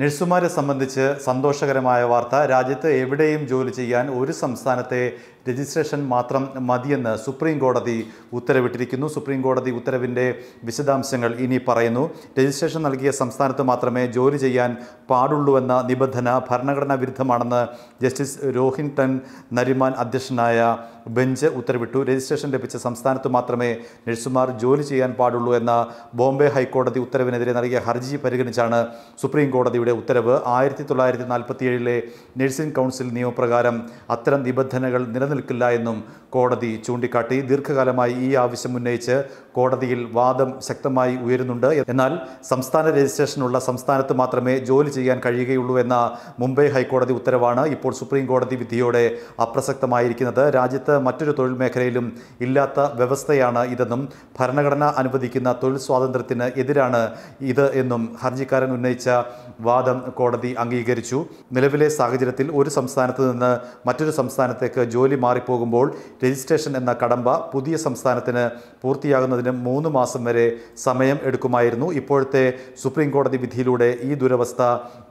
നഴ്സുമാരെ സംബന്ധിച്ച് സന്തോഷകരമായ വാർത്ത. രാജ്യത്ത് എവിടെയും ജോലി ചെയ്യാൻ ഒരു സംസ്ഥാനത്തെ രജിസ്ട്രേഷൻ മാത്രം മതിയെന്ന് സുപ്രീം കോടതി ഉത്തരവിട്ടിരിക്കുന്നു. സുപ്രീം കോടതി ഉത്തരവിന്റെ വിശദാംശങ്ങൾ ഇനി പറയുന്നു. രജിസ്ട്രേഷൻ നൽകിയ സംസ്ഥാനത്ത് മാത്രമേ ജോലി ചെയ്യാൻ പാടുള്ളൂവെന്ന നിബന്ധന ഭരണഘടനാ വിരുദ്ധമാണെന്ന് ജസ്റ്റിസ് രോഹിൻ രോഹിൻടൺ നരിമാൻ അധ്യക്ഷനായ ബെഞ്ച് ഉത്തരവിട്ടു. രജിസ്ട്രേഷൻ ലഭിച്ച സംസ്ഥാനത്ത് മാത്രമേ നഴ്സുമാർ ജോലി ചെയ്യാൻ പാടുള്ളൂ എന്ന ബോംബെ ഹൈക്കോടതി ഉത്തരവിനെതിരെ നൽകിയ ഹർജി പരിഗണിച്ചാണ് സുപ്രീം കോടതിയുടെ ഉത്തരവ്. ആയിരത്തി തൊള്ളായിരത്തി നാൽപ്പത്തിയേഴിലെ നഴ്സിംഗ് കൗൺസിൽ നിയമപ്രകാരം അത്തരം നിബന്ധനകൾ നിലനിൽക്കില്ല എന്നും കോടതി ചൂണ്ടിക്കാട്ടി. ദീർഘകാലമായി ഈ ആവശ്യം ഉന്നയിച്ച് കോടതിയിൽ വാദം ശക്തമായി ഉയരുന്നുണ്ട്. എന്നാൽ സംസ്ഥാന രജിസ്ട്രേഷനുള്ള സംസ്ഥാനത്ത് മാത്രമേ ജോലി ചെയ്യാൻ കഴിയുകയുള്ളൂ എന്ന മുംബൈ ഹൈക്കോടതി ഉത്തരവാണ് ഇപ്പോൾ സുപ്രീം കോടതി വിധിയോടെ അപ്രസക്തമായിരിക്കുന്നത്. രാജ്യത്ത് മറ്റൊരു തൊഴിൽ മേഖലയിലും ഇല്ലാത്ത വ്യവസ്ഥയാണ് ഇതെന്നും ഭരണഘടന അനുവദിക്കുന്ന തൊഴിൽ സ്വാതന്ത്ര്യത്തിന് എതിരാണ് ഇത് എന്നും ഹർജിക്കാരൻ ഉന്നയിച്ച വാദം കോടതി അംഗീകരിച്ചു. നിലവിലെ സാഹചര്യത്തിൽ ഒരു സംസ്ഥാനത്ത് നിന്ന് മറ്റൊരു സംസ്ഥാനത്തേക്ക് ജോലി മാറിപ്പോകുമ്പോൾ രജിസ്ട്രേഷൻ എന്ന കടമ്പ പുതിയ സംസ്ഥാനത്തിന് പൂർത്തിയാകുന്നതിന് മൂന്ന് മാസം വരെ സമയം എടുക്കുമായിരുന്നു. ഇപ്പോഴത്തെ സുപ്രീം കോടതി വിധിയിലൂടെ ഈ ദുരവസ്ഥ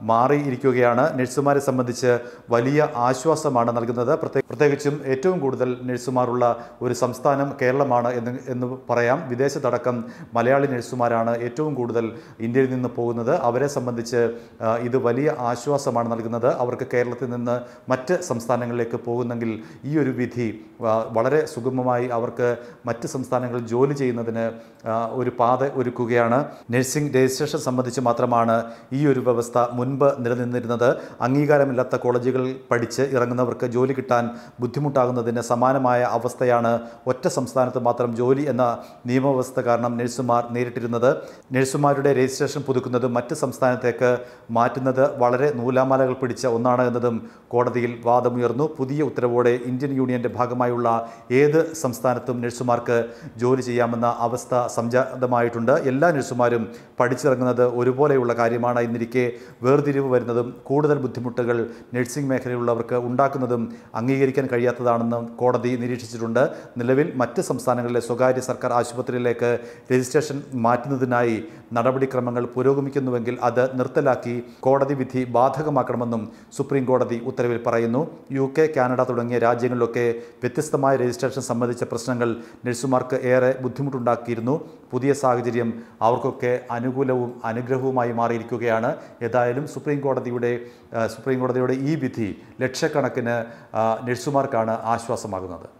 മാറിയിരിക്കുകയാണ്. നഴ്സുമാരെ സംബന്ധിച്ച് വലിയ ആശ്വാസമാണ് നൽകുന്നത്. പ്രത്യേ- പ്രത്യേകിച്ചും ഏറ്റവും കൂടുതൽ നഴ്സുമാരുള്ള ഒരു സംസ്ഥാനം കേരളമാണ് എന്ന് എന്ന് പറയാം. വിദേശത്തടക്കം മലയാളി നഴ്സുമാരാണ് ഏറ്റവും കൂടുതൽ ഇന്ത്യയിൽ നിന്ന് പോകുന്നത്. അവരെ സംബന്ധിച്ച് ഇത് വലിയ ആശ്വാസമാണ് നൽകുന്നത്. അവർക്ക് കേരളത്തിൽ നിന്ന് മറ്റ് സംസ്ഥാനങ്ങളിലേക്ക് പോകുന്നെങ്കിൽ ഈ ഒരു വിധി വളരെ സുഗമമായി അവർക്ക് മറ്റ് സംസ്ഥാനങ്ങളിൽ ജോലി ചെയ്യുന്നതിന് ഒരു പാത ഒരുക്കുകയാണ്. നഴ്സിംഗ് രജിസ്ട്രേഷൻ സംബന്ധിച്ച് മാത്രമാണ് ഈ ഒരു വ്യവസ്ഥ മുൻപ് നിലനിന്നിരുന്നത്. അംഗീകാരമില്ലാത്ത കോളേജുകളിൽ പഠിച്ച് ഇറങ്ങുന്നവർക്ക് ജോലി കിട്ടാൻ ബുദ്ധിമുട്ടാകുന്നതിന് സമാനമായ അവസ്ഥയാണ് ഒറ്റ സംസ്ഥാനത്ത് മാത്രം ജോലി എന്ന നിയമവ്യവസ്ഥ കാരണം നഴ്സുമാർ നേരിട്ടിരുന്നത്. നഴ്സുമാരുടെ രജിസ്ട്രേഷൻ പുതുക്കുന്നതും മറ്റ് സംസ്ഥാനത്തേക്ക് മാറ്റുന്നത് വളരെ നൂലാമാലകൾ പിടിച്ച ഒന്നാണ് എന്നതും കോടതിയിൽ വാദമുയർന്നു. പുതിയ ഉത്തരവോടെ ഇന്ത്യൻ യൂണിയന്റെ ഭാഗമായുള്ള ഏത് സംസ്ഥാനത്തും നഴ്സുമാർക്ക് ജോലി ചെയ്യാമെന്ന അവസ്ഥ സംജാതമായിട്ടുണ്ട്. എല്ലാ നഴ്സുമാരും പഠിച്ചിറങ്ങുന്നത് ഒരുപോലെയുള്ള കാര്യമാണ്. ഇന്നിരിക്കെ വേർതിരിവ് വരുന്നതും കൂടുതൽ ബുദ്ധിമുട്ടുകൾ നഴ്സിംഗ് മേഖലയിലുള്ളവർക്ക് ഉണ്ടാക്കുന്നതും അംഗീകരിക്കാൻ കഴിയാത്തതാണെന്ന് കോടതി നിരീക്ഷിച്ചിട്ടുണ്ട്. നിലവിൽ മറ്റ് സംസ്ഥാനങ്ങളിലെ സ്വകാര്യ സർക്കാർ ആശുപത്രിയിലേക്ക് രജിസ്ട്രേഷൻ മാറ്റുന്നതിനായി നടപടിക്രമങ്ങൾ പുരോഗമിക്കുന്നുവെങ്കിൽ അത് നിർത്തലാക്കി കോടതി വിധി ബാധകമാക്കണമെന്നും സുപ്രീം കോടതി ഉത്തരവിൽ പറയുന്നു. യു കെ കാനഡ തുടങ്ങിയ രാജ്യങ്ങളിലൊക്കെ വ്യത്യസ്തമായ രജിസ്ട്രേഷൻ സംബന്ധിച്ച പ്രശ്നങ്ങൾ നഴ്സുമാർക്ക് ഏറെ ബുദ്ധിമുട്ടുണ്ടാക്കിയിരുന്നു പുതിയ സാഹചര്യം അവർക്കൊക്കെ അനുകൂലവും അനുഗ്രഹവുമായി മാറിയിരിക്കുകയാണ്. ഏതായാലും സുപ്രീം കോടതിയുടെ സുപ്രീം കോടതിയുടെ ഈ വിധി ലക്ഷക്കണക്കിന് നഴ്സുമാർക്കാണ് ആശ്വാസമാകുന്നത്.